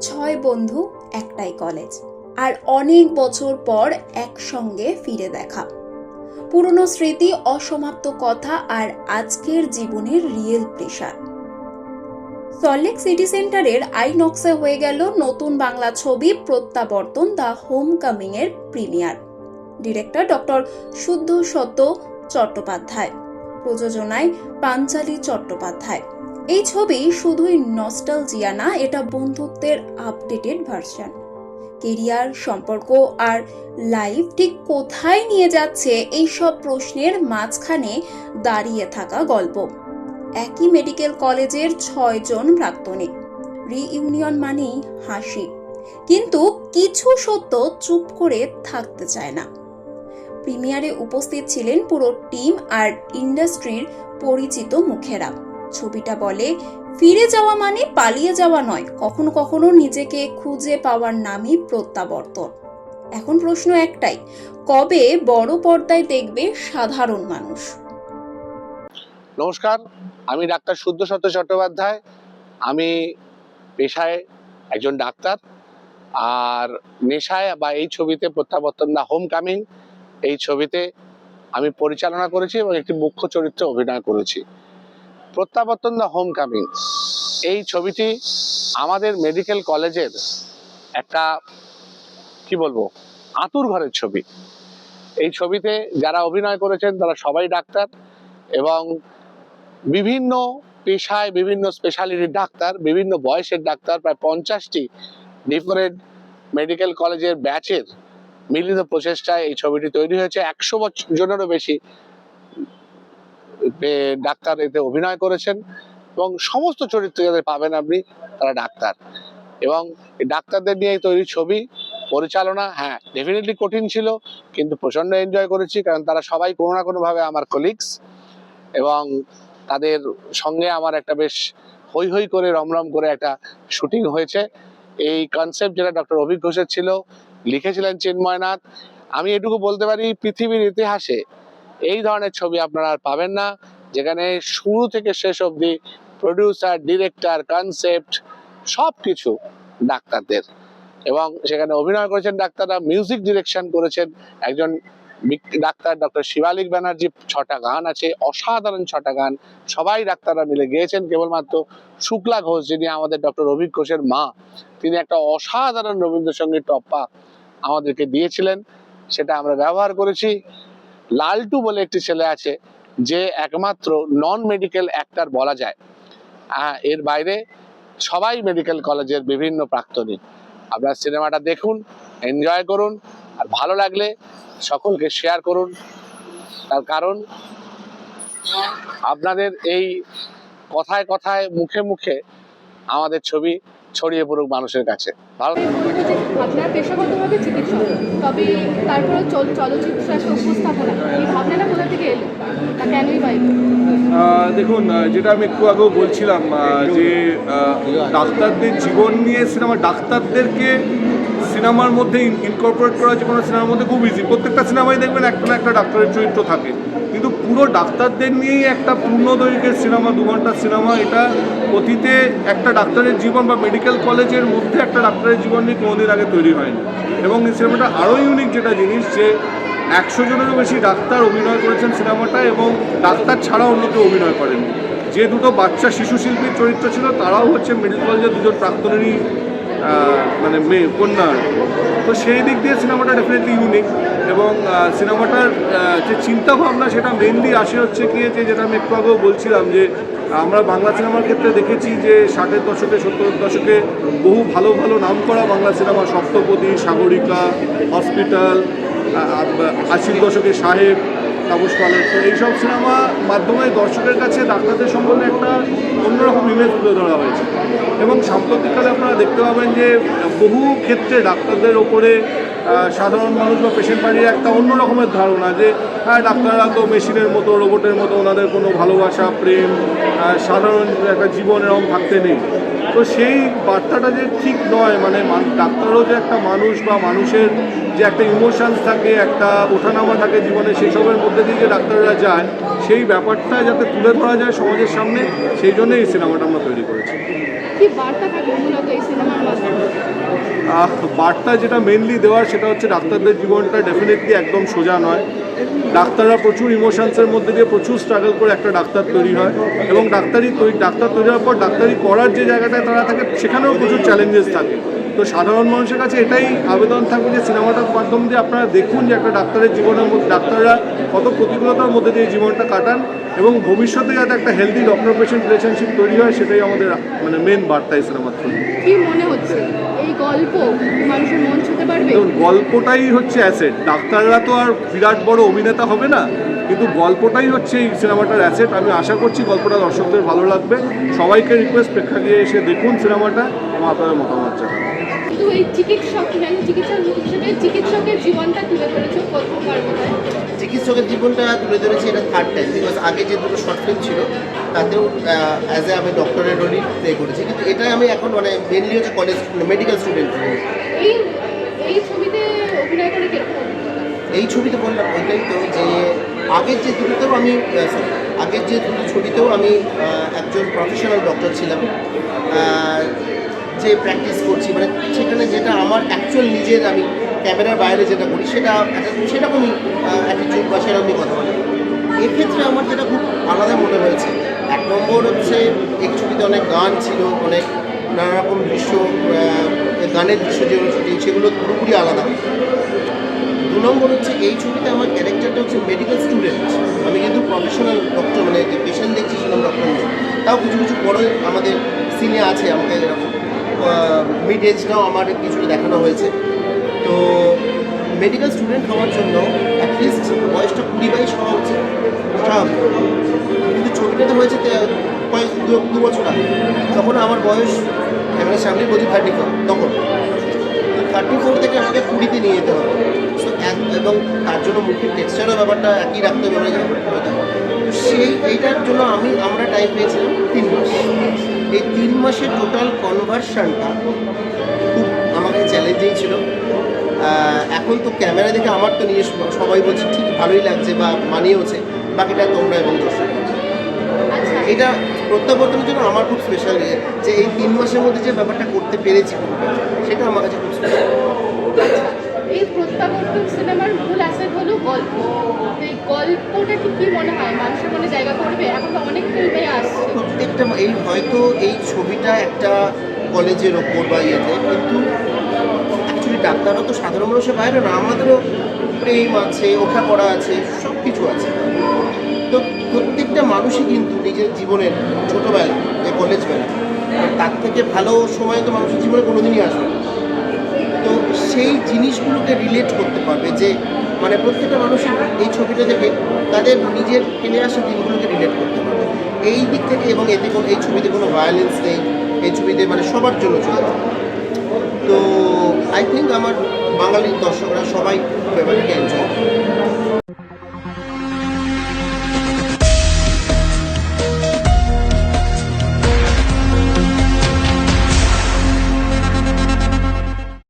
ছয় বন্ধু, একটাই কলেজ। আর অনেক বছর পর একসঙ্গে ফিরে দেখা। পুরনো স্মৃতি, অসমাপ্ত কথা আর আজকের জীবনের রিয়েল প্রেশার সল্টলেক সিটি সেন্টারের আইনক্সে হয়ে গেল নতুন বাংলা ছবি প্রত্যাবর্তন দ্য হোম কামিং এর premiere director doctor Shuddha Satya Chattopadhyay. প্রযোজনায় পাঞ্চালী চট্টোপাধ্যায়। এই ছবি শুধুই নস্টালজিয়া না, এটা বন্ধুত্বের আপডেটেড ভার্সন কেরিয়ার, সম্পর্ক আর লাইফ ঠিক কোথায় নিয়ে যাচ্ছে এই সব প্রশ্নের মাঝখানে দাঁড়িয়ে থাকা গল্প। একই মেডিকেল কলেজের ছয়জন প্রাক্তনী। রিইউনিয়ন মানেই হাসি। কিন্তু কিছু সত্য চুপ করে থাকতে চায় না। প্রিমিয়ারে উপস্থিত ছিলেন পুরো টিম আর ইন্ডাস্ট্রির পরিচিত মুখেরা। ছবিটা বলে, ফিরে যাওয়া মানে পালিয়ে যাওয়া নয়, কখনো কখনো নিজেকে খুঁজে পাওয়ার নামই প্রত্যাবর্তন। এখন প্রশ্ন একটাই, কবে বড় পর্দায় দেখবে সাধারণ মানুষ? নমস্কার, আমি ডাক্তার শুদ্ধ সত্য চট্টোপাধ্যায়। আমি পেশায় একজন ডাক্তার। আর নেশায় বা এই ছবিতে প্রত্যাবর্তন না হোম কামিং এই ছবিতে আমি পরিচালনা করেছি এবং একটি মুখ্য চরিত্রে অভিনয় করেছি। প্রত্যাবর্তন দ্য হোম কামিং এই ছবিটি আমাদের মেডিকেল কলেজের একটা, কি বলব, আতুর ঘরের ছবি। এই ছবিতে যারা অভিনয় করেছেন, তারা সবাই ডাক্তার এবং বিভিন্ন পেশায় বিভিন্ন স্পেশালিটির ডাক্তার, বিভিন্ন বয়সের ডাক্তার, প্রায় পঞ্চাশটি ডিফারেন্ট মেডিকেল কলেজের ব্যাচের মিলিত প্রচেষ্টায় এই ছবিটি তৈরি হয়েছে। একশো বছর জনেরও বেশি ডাক্তার এতে অভিনয় করেছেন এবং সমস্ত চরিত্র যাদের পাবেন আপনি, তারা ডাক্তার। এবং ডাক্তারদের নিয়ে তৈরি ছবি, পরিচালনা হ্যাঁ ডেফিনেটলি কঠিন ছিল, কিন্তু প্রচণ্ড এনজয় করেছি, কারণ তারা সবাই কোনো না কোনোভাবে আমার কলিগস এবং তাদের সঙ্গে আমার একটা বেশ হই হই করে, রমরম করে একটা শুটিং হয়েছে। এই কনসেপ্ট যেটা ডক্টর অভিক ঘোষের ছিল, লিখেছিলেন চিন্ময়নাথ আমি এটুকু বলতে পারি, পৃথিবীর ইতিহাসে এই ধরনের ছবি আপনারা আর পাবেন না, যেখানে শুরু থেকে শেষ অবধি প্রডিউসার ডিরেক্টর কনসেপ্ট সব কিছু ডাক্তারদের। এবং সেখানে অভিনয় করেছেন ডাক্তাররা মিউজিক ডিরেকশন করেছেন একজন ডাক্তার ডক্টর শিবালিক ব্যানার্জি, ছটা গান আছে, অসাধারণ ছটা গান। সবাই ডাক্তাররা মিলে গেয়েছেন, কেবলমাত্র শুক্লা ঘোষ, যিনি আমাদের ডক্টর অভিক ঘোষের মা, তিনি একটা অসাধারণ রবীন্দ্রসঙ্গীত টপ্পা আমাদেরকে দিয়েছিলেন। সেটা আমরা ব্যবহার করেছি। লালটু বলে একটি ছেলে আছে, যে একমাত্র নন মেডিকেল অ্যাক্টার বলা যায়। এর বাইরে সবাই মেডিকেল কলেজের বিভিন্ন প্রাক্তনী। আপনার সিনেমাটা দেখুন এনজয় করুন, আর ভালো লাগলে সকলকে শেয়ার করুন। তার কারণ, আপনাদের এই কথায় কথায় মুখে মুখে আমাদের ছবি ছড়িয়ে পড়ুক মানুষের কাছে। ভালো আপনার পেশাগতভাবে চিকিৎসক তবে তারপরে চলচ্চিত্র উপস্থাপনা এই ভাবনাটা কোথা থেকে এলো? কেনই বা এলো? আহ, দেখুন যেটা আমি একটু আগেও বলছিলাম যে ডাক্তারদের জীবন নিয়ে সিনেমা ডাক্তারদেরকে সিনেমার মধ্যে ইনকর্পোরেট করা যে কোনো সিনেমার মধ্যে খুব ইজি প্রত্যেকটা সিনেমায় দেখবেন একটা না একটা ডাক্তারের চরিত্র থাকে। কিন্তু পুরো ডাক্তারদের নিয়েই একটা পূর্ণ দৈর্ঘ্যের সিনেমা দু ঘণ্টার সিনেমা এটা অতীতে একটা ডাক্তারের জীবন বা মেডিকেল কলেজের মধ্যে একটা ডাক্তারের জীবন নিয়ে কোনোদিন আগে তৈরি হয়নি। এবং এই সিনেমাটা আরও ইউনিক যেটা জিনিস যে একশো জনেরও বেশি ডাক্তার অভিনয় করেছেন সিনেমাটা এবং ডাক্তার ছাড়া অন্য কেউ অভিনয় করেন। যে দুটো বাচ্চা শিশু শিল্পীর চরিত্র ছিল, তারাও হচ্ছে মেডিকেল কলেজের দুজন প্রাক্তনেরই মানে মেয়ে, কন্যা তো সেই দিক দিয়ে সিনেমাটা ডেফিনেটলি ইউনিক এবং সিনেমাটার যে চিন্তা ভাবনা সেটা মেনলি আসে হচ্ছে কি যে যেটা আমি একটু আগেও বলছিলাম যে আমরা বাংলা সিনেমার ক্ষেত্রে দেখেছি যে ষাটের দশকে, সত্তরের দশকে বহু ভালো ভালো নাম করা বাংলা সিনেমা, সপ্তপদী, সাগরিকা, হসপিটাল আশির দশকে সাহেব, তাপস পালের। তো এইসব সিনেমা মাধ্যমে দর্শকের কাছে ডাক্তারদের সম্বন্ধে একটা অন্যরকম ইমেজ তুলে ধরা হয়েছে। এবং সাম্প্রতিককালে আপনারা দেখতে পাবেন যে বহু ক্ষেত্রে ডাক্তারদের ওপরে সাধারণ মানুষ বা পেশেন্ট বাড়ির একটা অন্য রকমের ধারণা যে হ্যাঁ ডাক্তাররা তো মেশিনের মতো রোবটের মতো, ওনাদের কোনো ভালোবাসা, প্রেম সাধারণ একটা জীবন এরকম থাকতে নেই। তো সেই বার্তাটা যে ঠিক নয় মানে ডাক্তারও যে একটা মানুষ বা মানুষের যে একটা ইমোশনস থাকে, একটা ওঠানামা থাকে জীবনে সেসবের মধ্যে দিয়ে যে ডাক্তাররা যায় সেই ব্যাপারটা যাতে তুলে ধরা যায় সমাজের সামনে, সেই জন্য এই সিনেমাটা আমরা তৈরি করেছি। বার্তা যেটা মেনলি দেওয়ার সেটা হচ্ছে ডাক্তারদের জীবনটা ডেফিনেটলি একদম সোজা নয়। ডাক্তাররা প্রচুর ইমোশনসের মধ্যে দিয়ে প্রচুর স্ট্রাগল করে একটা ডাক্তার তৈরি হয় এবং ডাক্তারি তৈরি ডাক্তার তৈরি হওয়ার পর ডাক্তারি করার যে জায়গাটায় তারা থাকে, সেখানেও প্রচুর চ্যালেঞ্জেস থাকে। তো সাধারণ মানুষের কাছে এটাই আবেদন থাকবে যে সিনেমাটার মাধ্যম দিয়ে আপনারা দেখুন যে একটা ডাক্তারের জীবনের মধ্যে ডাক্তাররা কত প্রতিকূলতার মধ্যে দিয়ে জীবনটা কাটান এবং ভবিষ্যতে যাতে একটা হেলদি ডক্টর পেশেন্ট রিলেশনশিপ তৈরি হয় সেটাই আমাদের মানে মেন বার্তা এই সিনেমার থ্রু কি মনে হচ্ছে? এই গল্প মানুষের মন ছুতে পারবে? গল্পটাই হচ্ছে অ্যাসেট ডাক্তাররা তো আর বিরাট বড় অভিনেতা হবে না কিন্তু গল্পটাই হচ্ছে এই সিনেমাটার অ্যাসেট আমি আশা করছি গল্পটা দর্শকদের ভালো লাগবে। সবাইকে রিকোয়েস্ট প্রেক্ষাগৃহে এসে দেখুন সিনেমাটা এবং আপনাদের মতামত জানান। কিন্তু এই চিকিৎসক আমি চিকিৎসক হিসেবে চিকিৎসকের জীবনটা তুলে ধরেছে প্রথমবার বোধ চিকিৎসকের জীবনটা তুলে ধরেছি এটা থার্ড টাইম বিকজ আগে যে দুটো শর্ট ফিল্ম ছিল তাতেও অ্যাজ এ আমি ডক্টরের রোলই প্লে করেছি। কিন্তু এটা আমি এখন মানে মেনলি হচ্ছে কলেজ মেডিকেল স্টুডেন্ট এই এই ছবিতে অভিনয় করে কীরকম এই ছবিতে বললাম ওইটাই তো যে আগের যে দুটোতেও আমি আগের যে দুটো ছবিতেও আমি একজন প্রফেশনাল ডক্টর ছিলাম। যে প্র্যাকটিস করছি মানে সেখানে যেটা আমার অ্যাকচুয়াল নিজের আমি ক্যামেরার বাইরে যেটা করি, সেটা সেরকমই অ্যাটিটিউড বা সেরকমই কথা বলি। এক্ষেত্রে আমার যেটা খুব আলাদা মনে হয়েছে, এক নম্বর হচ্ছে এক ছবিতে অনেক গান ছিল, অনেক নানা রকম দৃশ্য গানের দৃশ্য যেগুলো শুটিং সেগুলো পুরোপুরি আলাদা। দু নম্বর হচ্ছে এই ছবিতে আমার ক্যারেক্টারটা হচ্ছে মেডিকেল স্টুডেন্ট আমি কিন্তু প্রফেশনাল ডক্টর মানে যে পেশেন্ট দেখছি সেরকম ডক্টর তাও কিছু কিছু বড় আমাদের সিনে আছে আমাকে এরকম মিড এজটাও আমার কিছুটা দেখানো হয়েছে। তো মেডিকেল স্টুডেন্ট হওয়ার জন্য অ্যাটলিস্ট বয়সটা কুড়ি বাইশ হওয়া উচিত। কিন্তু ছবিটাতে হয়েছে কয়েক দু- বছর আগে। তখন আমার বয়স ক্যামেরার সামনে বলছি থার্টি ফোর তখন। থার্টি ফোর থেকে আমাকে কুড়িতে নিয়ে যেতে হবে। So, এক- এবং তার জন্য মুখের টেক্সচারও ব্যাপারটা একই রাখতে হবে সেই এইটার জন্য আমি আমরা টাইম পেয়েছিলাম তিন মাস। এই তিন মাসের টোটাল কনভার্সানটা খুব আমাকে চ্যালেঞ্জিং ছিল। এখন তো ক্যামেরা দেখে আমার তো নিয়ে সবাই বলছে ঠিক ভালোই লাগছে বা মানিয়েওছে বাকিটা তোমরা এবং দর্শক আচ্ছা। এটা প্রত্যাবর্তনের জন্য আমার খুব স্পেশাল ইয়ে যে এই তিন মাসের মধ্যে যে ব্যাপারটা করতে পেরেছি সেটা আমার কাছে খুব স্পেশাল এই প্রত্যাবর্তন সিনেমার মূল অ্যাসেট হলো গল্প। এই গল্পটা কি কি মনে হয়? মানুষের মনে জায়গা করবে? এখন অনেক ফিল্মে আসছে। প্রত্যেকটা এই হয়তো এই ছবিটা একটা কলেজের ওপর বা ইয়েতে, কিন্তু অ্যাকচুয়ালি ডাক্তাররা তো সাধারণ মানুষের বাইরে না, আমাদেরও প্রেম আছে ওঠা পড়া আছে সব কিছু আছে। তো প্রত্যেকটা মানুষই কিন্তু নিজের জীবনের ছোটোবেলা যে কলেজ বেলা তার থেকে ভালো সময় তো মানুষের জীবনে কোনোদিনই আসবে জিনিসগুলোকে রিলেট করতে পারবে যে মানে প্রত্যেকটা মানুষ এই ছবিটা দেখে তাদের নিজের ফেলে আসা দিনগুলোকে রিলেট করতে পারবে। এই দিক থেকে এবং এতে কোনো, এই ছবিতে কোনো ভায়োলেন্স নেই, এই ছবিতে মানে সবার জন্য চলে তো আই থিঙ্ক আমার বাঙালির দর্শকরা সবাই ব্যাপারটাকে এনজয়